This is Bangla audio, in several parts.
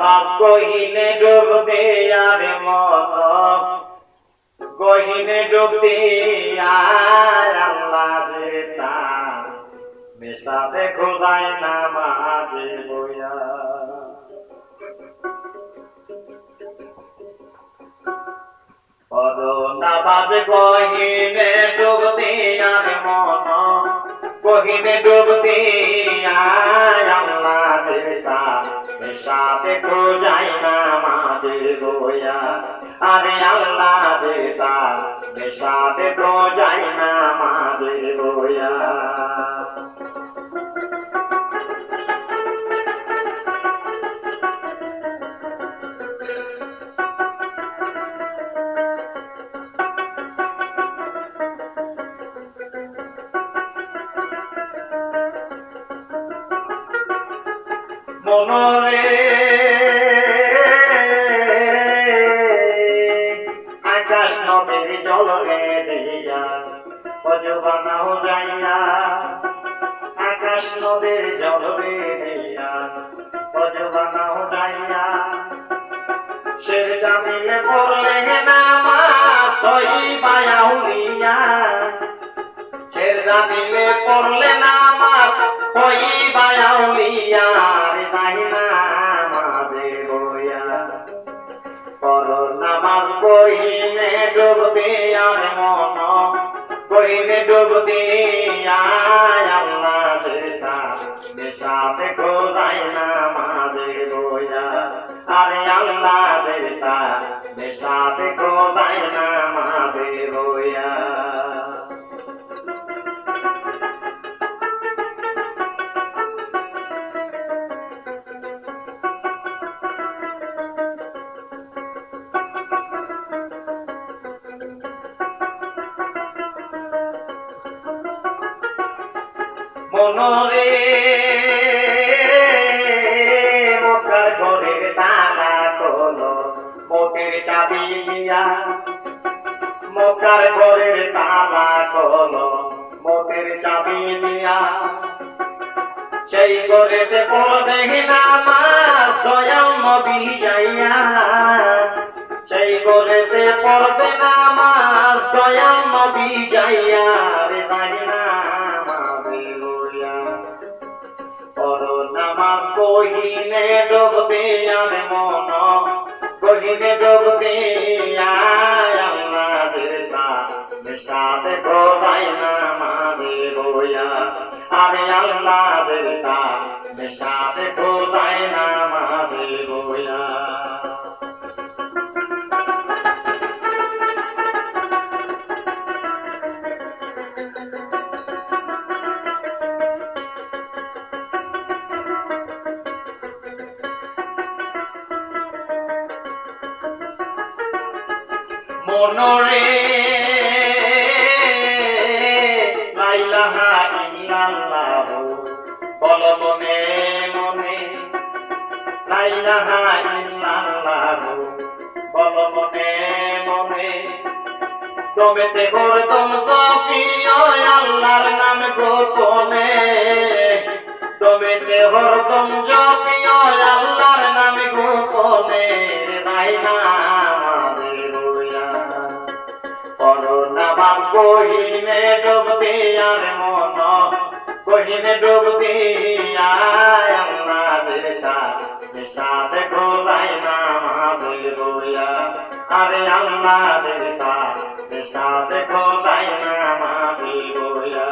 বাপ কহিনে ডুব দেয়ারে মন কহিনে ডুব দেয়ার আল্লাহ তার মেশাতে খোদায় নামাজে বইয়া। বাপ কহিনে ডুব দেয়ার মন কহিনে ডুব দেয়ার আল্লাহ তার সাথে যাই না মাঝে গোয়া আরে আল্লাহ রে তার সাথে তো যাই না মাঝে গোয়া মনরে। আকাশ নদীর জলরে দিয়া অজবানাও যাইয়া। আকাশ নদীর জলরে দিয়া অজবানাও যাইয়া। সেটা দিলে পড়লে না নামা সই বায়াউলিয়া সেটা দিলে পড়লে নামাজ কই বায়াউলিয়া কইনে ডুব দিয়ার মন কইনে ডুব দিয়া আল্লাহ যেতা দেশাতে খোদাই নামাজে বইয়া আরে আল্লাহ যেতা নেশাতে খোদাই নামাজে বইয়া মনরে মকার ঘরের তালা খোলো মোটের চাবি দিয়া। মকার ঘরের তালা খোলো মোটের চাবি দিয়া। সেই ঘরেতে পড়বে নামাজ, দয়াল নবী যাইয়া। সেই ঘরেতে পড়বে নামাজ, দয়াল নবী যাইয়া। কহিনে ডুবতে আর মন কহিনে ডুবতে দেতা নেশাতে খোদাই নামাজে আরে আল্লাহ দেবতা নেশাতে মনরে। লাইলাহা ইল্লাল্লাহ বল মনে মনে। লাইলাহা ইল্লাল্লাহ বল মনে মনে। তবেতে হরদম সফিয় আল্লাহর নাম গোপনে। তবেতে হরদম জপিয় আল্লাহর নাম গোপনে। লাইলা বাপ কহিনে ডুব দিয়ার মন, কহিনে ডুব দিয়ায় আল্লাহ দেতা সাথে খোলাই নামাজে রইয়া আরে আল্লাহ দেতা সাথে খোলাই নামাজে রইয়া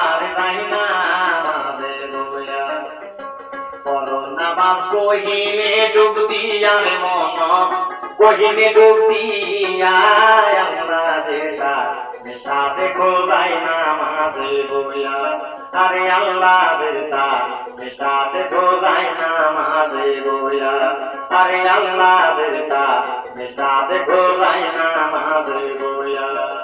কহিনে ডুব দিয়ার মন গহিনে ডুব দিয়া আমরা যেটা নেশাতে খোলাই নামাজে বইয়া, আরে আল্লাহ বেরতা নেশাতে খোলাই নামাজে বইয়া, আরে আল্লাহ বেরতা নেশাতে খোলাই নামাজে বইয়া।